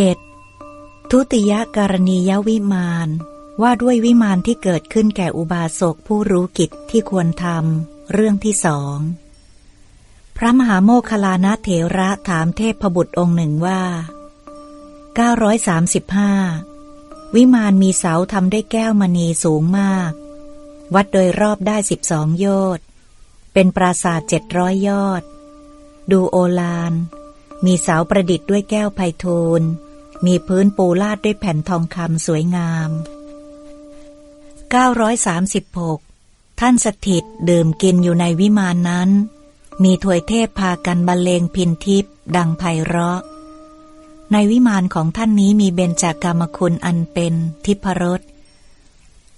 7. ทุติยการณียวิมานว่าด้วยวิมานที่เกิดขึ้นแก่อุบาสกผู้รู้กิจที่ควรทำเรื่องที่สองพระมหาโมคลานะเถระถามเทพบุตรองค์หนึ่งว่า 935 วิมานมีเสาทำด้วยแก้วมณีสูงมาก วัดโดยรอบได้สิบสองโยชน์เป็นปราสาทเจ็ดร้อยยอด ดูโอลาน มีเสาประดิษฐ์ด้วยแก้วไพลทูล มีพื้นปูลาดด้วยแผ่นทองคำสวยงาม 936 ท่านสถิตดื่มกินอยู่ในวิมานนั้น มีถวยเทพพากันบรรเลงพินทิพดังไพเราะ ในวิมานของท่านนี้มีเบญจากรรมคุณอันเป็นทิพรส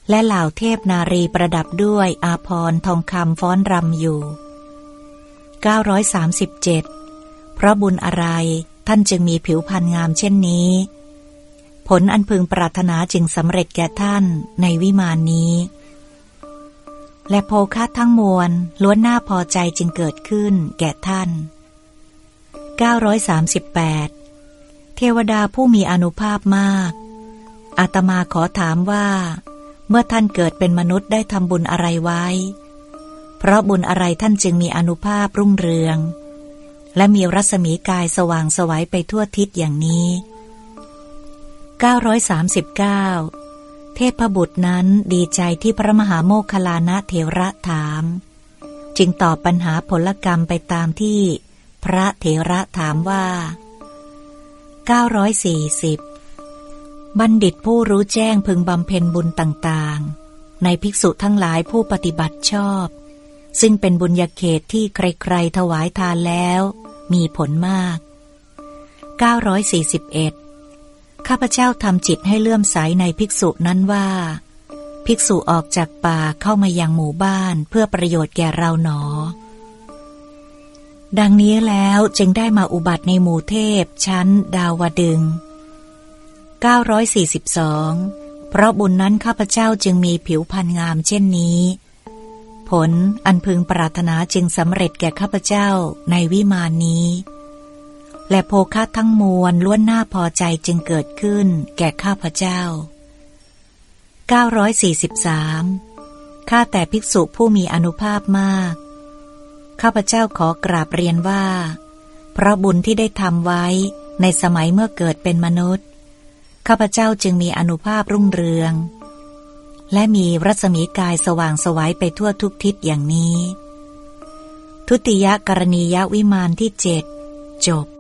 และเหล่าเทพนารีประดับด้วยอาพรทองคำฟ้อนรำอยู่ 937 เพราะบุญอะไรท่านจึงมีผิวพรรณงามเช่นนี้ ผลอันพึงปรารถนาจึงสำเร็จแก่ท่านในวิมานนี้ และโภคะทั้งมวลล้วนน่าพอใจจึงเกิดขึ้นแก่ท่าน 938 เทวดาผู้มีอนุภาพมาก อาตมาขอถามว่า เมื่อท่านเกิดเป็นมนุษย์ได้ทำบุญอะไรไว้ เพราะบุญอะไรท่านจึงมีอนุภาพรุ่งเรือง และมีรัศมีกายสว่างสวัยไปทั่วทิศอย่างนี้ 939 เทพบุตรนั้นดีใจที่พระมหาโมคคลานะเทระถาม จึงตอบปัญหาผลกรรมไปตามที่พระเทระถามว่า 940 บัณฑิตผู้รู้แจ้งพึงบำเพ็ญบุญต่างๆ ในภิกษุทั้งหลายผู้ปฏิบัติชอบ ซึ่งเป็นบุญญาเขตที่ใครๆถวายทานแล้ว มีผลมาก 941 ข้าพเจ้าทำจิตให้เลื่อมใสในภิกษุนั้นว่า ภิกษุออกจากป่าเข้ามายังหมู่บ้านเพื่อประโยชน์แก่เราหนอ ดังนี้แล้วจึงได้มาอุบัติในหมู่เทพชั้นดาวดึง 942 เพราะบุญนั้นข้าพเจ้าจึงมีผิวพรรณงามเช่นนี้ ผลอันพึงปรารถนาจึงสำเร็จแก่ข้าพเจ้าในวิมานนี้ และโภคะทั้งมวลล้วนน่าพอใจจึงเกิดขึ้นแก่ข้าพเจ้า 943 ข้าแต่ภิกษุผู้มีอนุภาพมาก ข้าพเจ้าขอกราบเรียนว่า เพราะบุญที่ได้ทำไว้ในสมัยเมื่อเกิดเป็นมนุษย์ ข้าพเจ้าจึงมีอนุภาพรุ่งเรือง และมีรัศมีกายสว่างสวัยไปทั่วทุกทิศอย่างนี้ ทุติยกรณียวิมานที่เจ็ดจบ